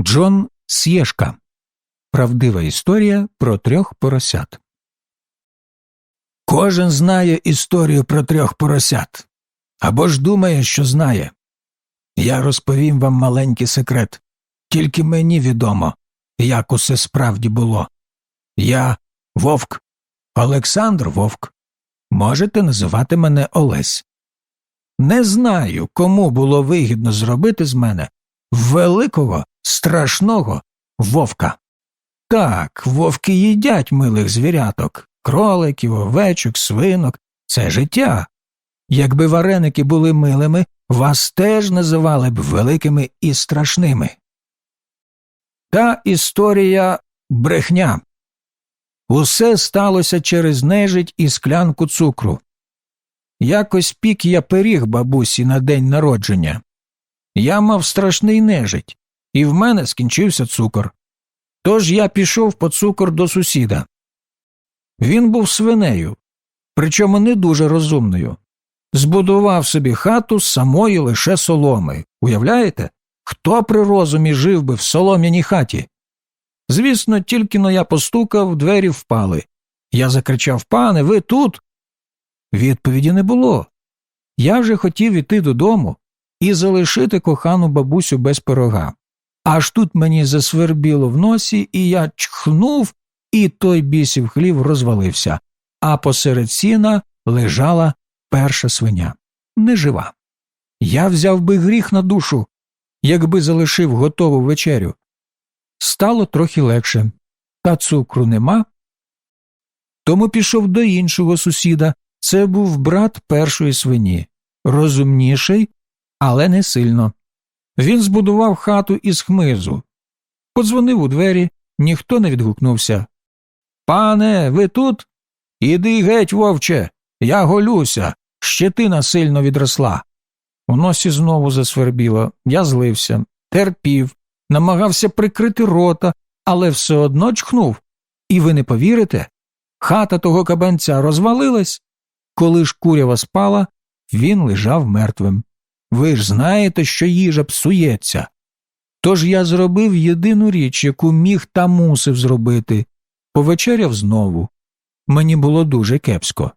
Джон Сєшка. Правдива історія про трьох поросят. Кожен знає історію про трьох поросят або ж думає, що знає. Я розповім вам маленький секрет. Тільки мені відомо, як усе справді було. Я вовк, Олександр Вовк. Можете називати мене Олесь. Не знаю, кому було вигідно зробити з мене великого, страшного вовка. Так, вовки їдять милих звіряток, кроликів, овечок, свинок це життя. Якби вареники були милими, вас теж називали б великими і страшними. Та історія брехня. Усе сталося через нежить і склянку цукру. Якось пік я пиріг бабусі на день народження. Я мав страшний нежить, і в мене скінчився цукор. Тож я пішов по цукор до сусіда. Він був свинею, причому не дуже розумною. Збудував собі хату з самої лише соломи. Уявляєте, хто при розумі жив би в солом'яній хаті? Звісно, тільки но я постукав, двері впали. Я закричав Пане, ви тут? Відповіді не було. Я вже хотів іти додому і залишити кохану бабусю без пирога. Аж тут мені засвербіло в носі, і я чхнув, і той бісів хлів розвалився, а посеред сіна лежала перша свиня нежива. Я взяв би гріх на душу, якби залишив готову вечерю. Стало трохи легше, та цукру нема. Тому пішов до іншого сусіда. Це був брат першої свині, розумніший, але не сильно. Він збудував хату із хмизу. Подзвонив у двері, ніхто не відгукнувся. Пане, ви тут? Іди геть, вовче, я голюся, щетина сильно відросла. У носі знову засвербіло, я злився, терпів, намагався прикрити рота, але все одно чхнув. І ви не повірите? Хата того кабанця розвалилась. Коли ж курява спала, він лежав мертвим. Ви ж знаєте, що їжа псується. Тож я зробив єдину річ, яку міг та мусив зробити повечеряв знову. Мені було дуже кепсько.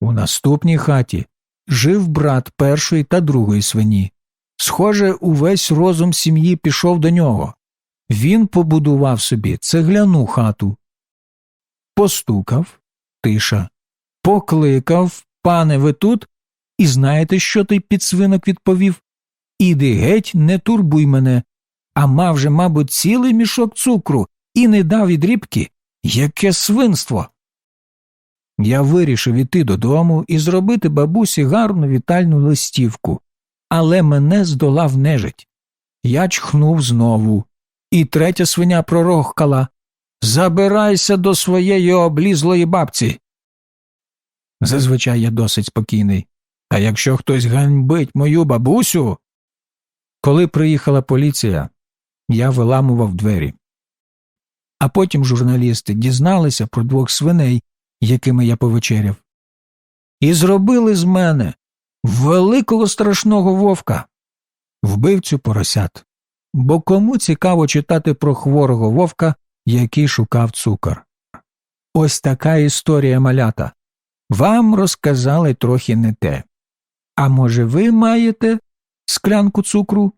У наступній хаті жив брат першої та другої свині. Схоже, увесь розум сім'ї пішов до нього. Він побудував собі цегляну хату. Постукав тиша, покликав, пане, ви тут, і знаєте, що той підсвинок відповів? Іди геть, не турбуй мене, а мав же, мабуть, цілий мішок цукру і не дав і дрібки. Яке свинство. Я вирішив іти додому і зробити бабусі гарну вітальну листівку, але мене здолав нежить. Я чхнув знову, і третя свиня пророхкала Забирайся до своєї облізлої бабці. Зазвичай я досить спокійний. А якщо хтось ганьбить мою бабусю. Коли приїхала поліція, я виламував двері. А потім журналісти дізналися про двох свиней, якими я повечеряв, і зробили з мене великого страшного вовка, вбивцю поросят. Бо кому цікаво читати про хворого вовка, який шукав цукор. Ось така історія малята. Вам розказали трохи не те. А може, ви маєте склянку цукру?